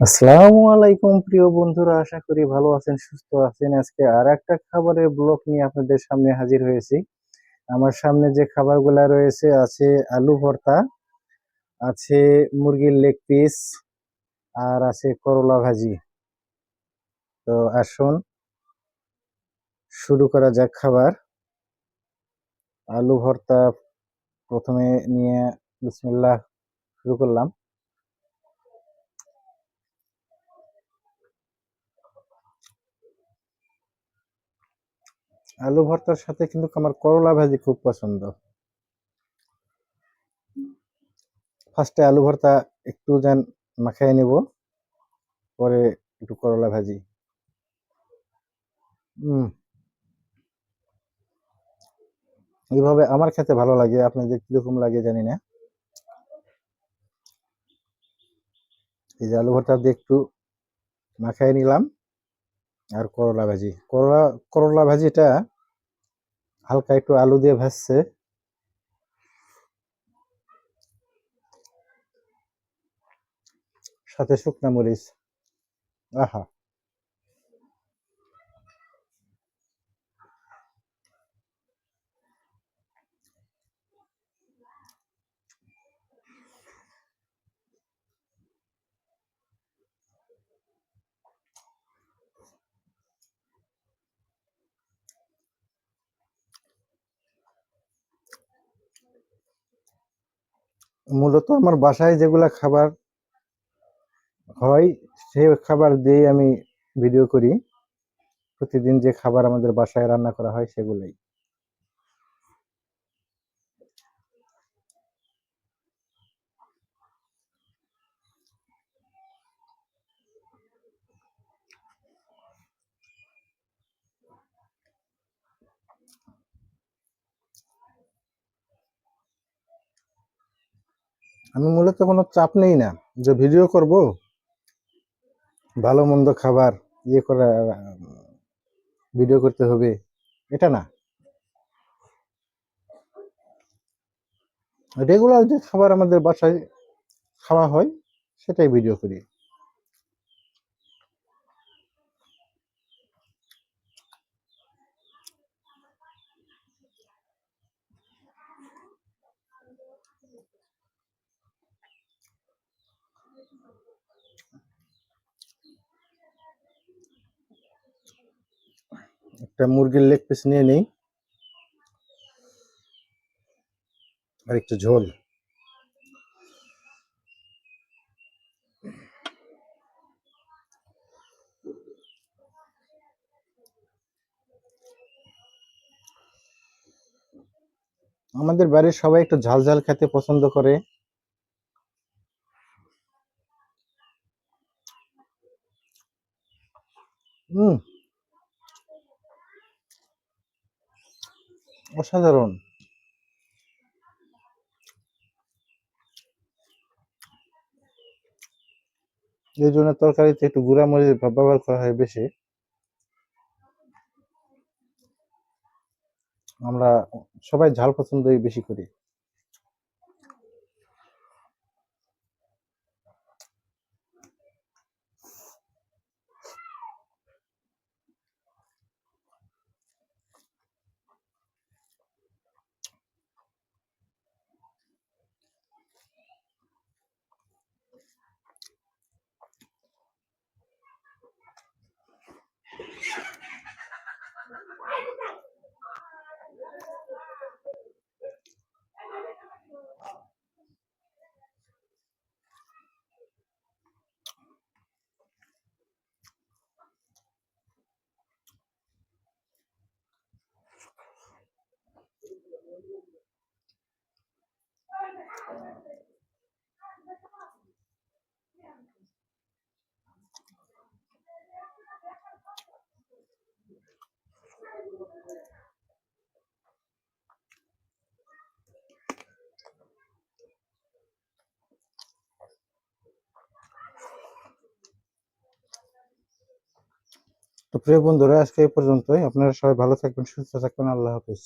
আসসালামু আলাইকুম, প্রিয় বন্ধুরা, আশা করি ভালো আছেন, সুস্থ আছেন। আজকে আর একটা খাবারের ব্লগ নিয়ে আপনাদের সামনে হাজির হয়েছি। আমার সামনে যে খাবারগুলা রয়েছে, আছে আলু ভর্তা, আছে মুরগির লেগ পিস আর আছে করলা ভাজি। তো আসুন, শুরু করা যাক খাবার। আলু ভর্তা প্রথমে নিয়ে বিসমিল্লাহ শুরু করলাম। আলু ভর্তার সাথে কিন্তু আমার করলা ভাজি খুব পছন্দ। ফার্স্টে আলু ভর্তা একটু যেন মাখাই নেব, পরে একটু করলা ভাজি। এইভাবে আমার খেতে ভালো লাগে, আপনাদের কীরকম লাগে জানি না। এই যে আলু ভর্তা দিয়ে একটু মাখাই নিলাম, আর করলা ভাজি। করলা করলা ভাজিটা হালকা একটু আলু দিয়ে ভাজছে। সাথে শুকনা মরিচ। আহা! মূলত আমার বাসায় যেগুলা খাবার হয় সেই খাবার দিয়ে আমি ভিডিও করি। প্রতিদিন যে খাবার আমাদের বাসায় রান্না করা হয় সেগুলোই। আমি মূলত কোনো চাপ নেই না। যে ভিডিও করব, ভালো মন্দ খাবার ইয়ে করা, ভিডিও করতে হবে, এটা না। রেগুলার যে খাবার আমাদের বাসায় খাওয়া হয়, সেটাই ভিডিও করি। একটা মুরগির লেগ পিস নিয়ে নেই। আর একটু ঝোল। আমাদের বাড়ির সবাই একটু ঝাল ঝাল খেতে পছন্দ করে। হুম। অসাধারণ। এই জন্য তরকারিতে একটু গুঁড়া মরিচ ব্যবহার করা হয় বেশি। আমরা সবাই ঝাল পছন্দই বেশি করি। তো প্রিয় বন্ধুরা আজকে এই পর্যন্তই। আপনারা সবাই ভালো থাকবেন সুস্থ থাকবেন। আল্লাহ হাফিজ।